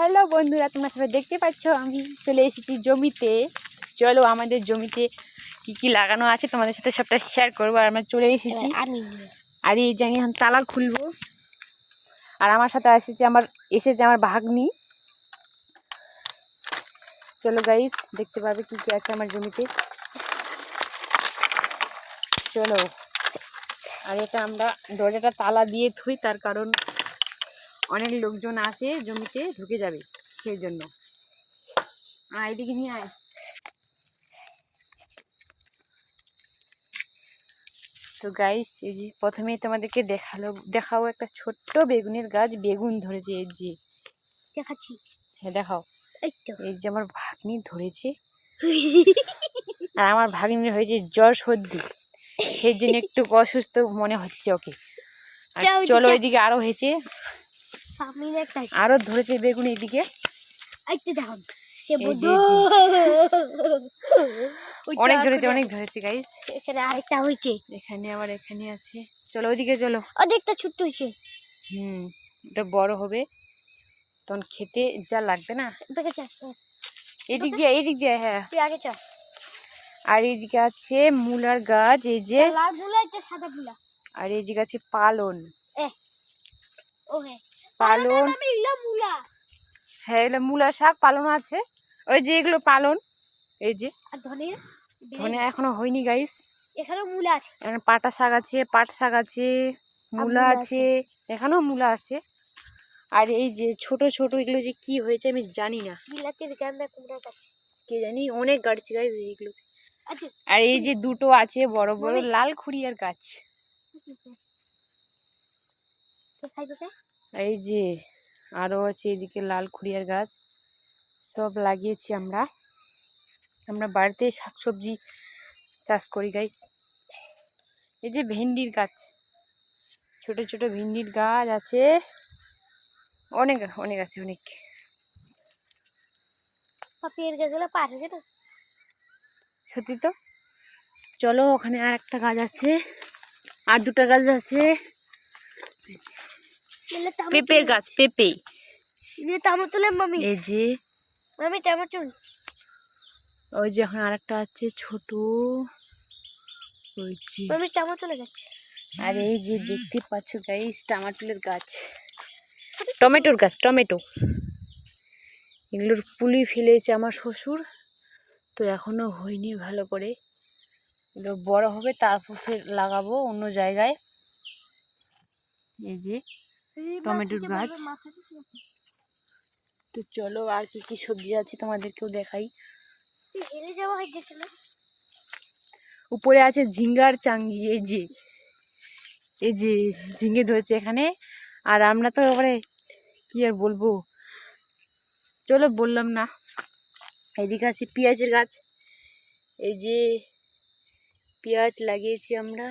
Hello বন্ধুরা তোমরা সবাই দেখতে পাচ্ছ? আমি চলে এসেছি জমিতে। চলো আমাদের জমিতে কি কি লাগানো আছে তোমাদের সাথে সবটা শেয়ার করব আর আমরা চলে এসেছি। আমি আর এই যে আমি এখন তালা খুলবো। আর আমার সাথে এসেছে আমার এসেছে আমার ভাগ্নি। চলো গাইস দেখতে পাবে কি কি আছে আমার জমিতে। চলো। আর এটা আমরা দরজাটা তালা দিয়ে থুই তার কারণ অনেক লোকজন আসে জমিতে ঢুকে যাবে সেই জন্য আর এদিকে নিয়ে আয়। তো গাইস এই যে প্রথমেই তোমাদেরকে দেখাল দেখাও একটা ছোট্ট বেগুনের গাছ বেগুন ধরেছে এই যে। দেখাচ্ছি। হ্যাঁ দেখাও। এই যে আমার ভাগ্নি ধরেছে। আর আমার ভাগ্নির হয়েছে জ্বর সর্দি। সেই জন্য একটু অসুস্থ মনে হচ্ছে ওকে। চলো। এদিকে আরও হয়েছে। আরও ধরেছে বেগুন এদিকে। অনেক ধরেছে অনেক ধরেছে গাইস এখানে আরেকটা হয়েছে। এখানে আবার এখানে আছে। চলো ওইদিকে চলো। অনেকটা ছোট্ট হয়েছে। হুম এটা বড় হবে। তখন খেতে যা লাগবে না। এদিক দিয়ে এদিক দিয়ে হ্যাঁ। তুই আগে চল আর এইদিকে আছে মূলার গাছ এই যে। লাল সাদা ফুলা আর এইদিকে আছে পালন। এ ও হ্যাঁ পালন। হ্যাঁ এগুলো মূলা শাক পালন আছে। ওই যে এগুলো পালন। এই যে। আর ধনে এখনও হয়নি গাইস এখানেও মুলা আছে। এখানে পাটা শাক আছে পাট শাক আছে মূলা আছে এখানেও মূলা আছে। আর এই যে ছোট ছোট এগুলো যে কি হয়েছে আমি জানি না। বিলাতির গান্দা কুমড়া গাছ। কে জানি অনেক গাড়ছে গাইস এইগুলো আচ্ছা আর এই যে দুটো আছে বড় বড়। লাল খুঁড়িয়ার গাছ। এই যে আরও আছে এদিকে লাল খুঁড়িয়ার গাছ। সব লাগিয়েছি আমরা। আমরা বাড়িতে শাকসবজি চাষ করি গাইস এই যে ভেন্ডির গাছ। ছোট ছোট ভেন্ডির গাছ আছে। অনেক অনেক আছে অনেক। গাছগুলো না সত্যি তো? চলো ওখানে আর একটা গাছ আছে। আর দুটো গাছ আছে। পেঁপের গাছ পেঁপে এই যে। ওই যে এখন আরেকটা আছে ছোট। ওই যে। আর এই যে দেখতে পাচ্ছ গাইস টমাটোলের গাছ। টমেটোর গাছ টমেটো। এগুলোর পুলি ফেলেছে আমার শ্বশুর। তো এখনও হয়নি ভালো করে। এগুলো বড় হবে তারপর ফের লাগাবো অন্য জায়গায়। এই যে। টমেটোর গাছ। তো চলো আর কি কি সবজি আছে তোমাদেরকেও দেখাই। উপরে আছে ঝিঙ্গার চাঙ্গি এই যে এই যে ঝিঙ্গে ধরেছে এখানে। আর আমরা তো এবারে কি আর বলব? চলো বললাম না। এদিকে আছে পেঁয়াজের গাছ। এই যে পেঁয়াজ লাগিয়েছি আমরা।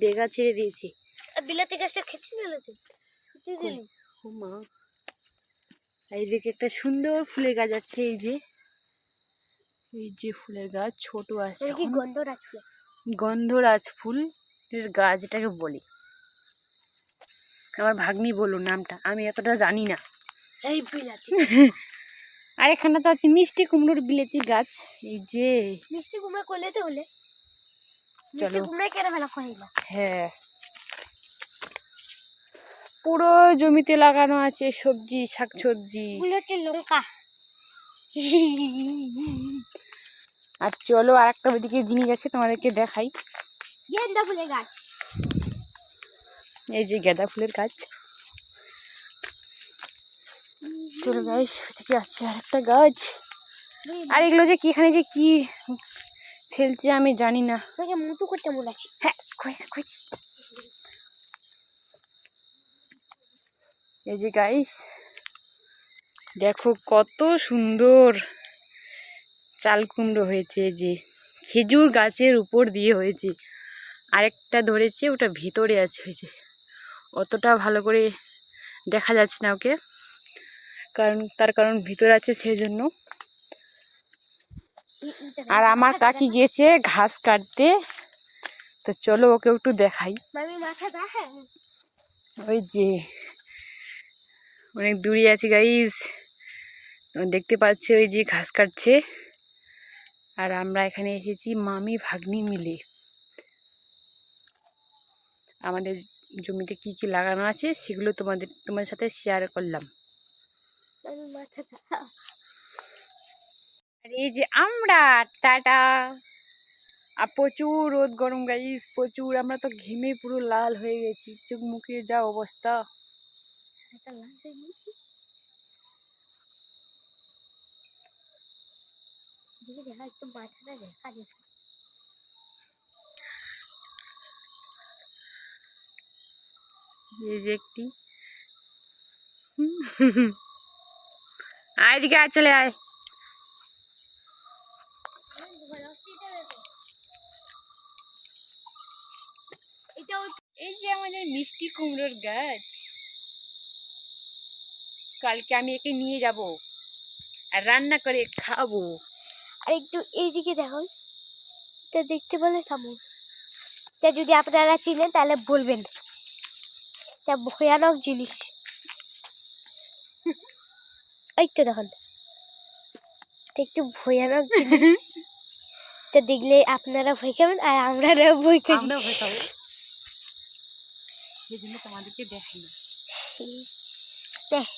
ডেগা ছেড়ে দিয়েছি। বিলাতি গাছটা খেয়েছি না মা। এইদিকে একটা সুন্দর ফুলের গাছ আছে এই যে। এই যে ফুলের গাছ ছোট আছে। গন্ধরাজ ফুল। এর গাছ এটাকে বলি। আমার ভাগ্নি বলুন নামটা আমি এতটা জানি না। এই বিলাতি। আর এখানে তো আছে মিষ্টি কুমড়োর বিলেতির গাছ। এই যে। মিষ্টি কুমড়া করলে তো হলে। চলো। কুমড়া কেন ফেলা হ্যাঁ। পুরো জমিতে লাগানো আছে সবজি শাকসবজি। এগুলো হচ্ছে লঙ্কা। আর চলো আর একটা ওইদিকে জিনিস আছে তোমাদেরকে দেখাই। গেঁদা ফুলের গাছ। এই যে গেঁদা ফুলের গাছ। চলো গাইস ওইদিকে আছে আর একটা গাছ আর এগুলো যে কি এখানে যে কি ফেলছে আমি জানি না। মুটু করতে আছে হ্যাঁ কই না কইছি এই যে গাইস দেখো কত সুন্দর চাল কুমড়ো হয়েছে যে খেজুর গাছের উপর দিয়ে হয়েছে। আরেকটা ধরেছে ওটা ভিতরে আছে হয়েছে অতটা ভালো করে দেখা যাচ্ছে না ওকে কারণ তার কারণ ভিতরে আছে সেই জন্য আর আমার কাকি গেছে ঘাস কাটতে তো চলো ওকে একটু দেখাই। ওই যে অনেক দূরে আছে গাইস দেখতে পাচ্ছ ওই যে ঘাস কাটছে। আর আমরা এখানে এসেছি মামি ভাগ্নি মিলে। আমাদের জমিতে কি কি লাগানো আছে সেগুলো তোমাদের তোমাদের সাথে শেয়ার করলাম। আর এই যে আমরা টাটা। আর প্রচুর রোদ গরম গাইস প্রচুর আমরা তো ঘেমে পুরো লাল হয়ে গেছি। চোখ মুখে যা অবস্থা। কি? দেখি দেখা একটু মাথাটা দেখা দিচ্ছে এই যে একটি। আয় এদিকে আয় চলে আয়। এটা এই যে আমাদের মিষ্টি কুমড়োর গাছ। কালকে আমি একে নিয়ে যাব আর রান্না করে খাব। আর একটু এইদিকে দেখো এটা দেখতে পেলে কেমন? এটা যদি আপনারা চিনেন তাহলে বলবেন। এটা ভয়ানক জিনিস। এই তো দেখুন এটা একটু ভয়ানক জিনিস। এটা দেখলে আপনারা ভয় খাবেন আর আমরা ভয় খাব আমরা ভয় খাব। সেই জন্য তোমাদেরকে দেখাই। দেখ।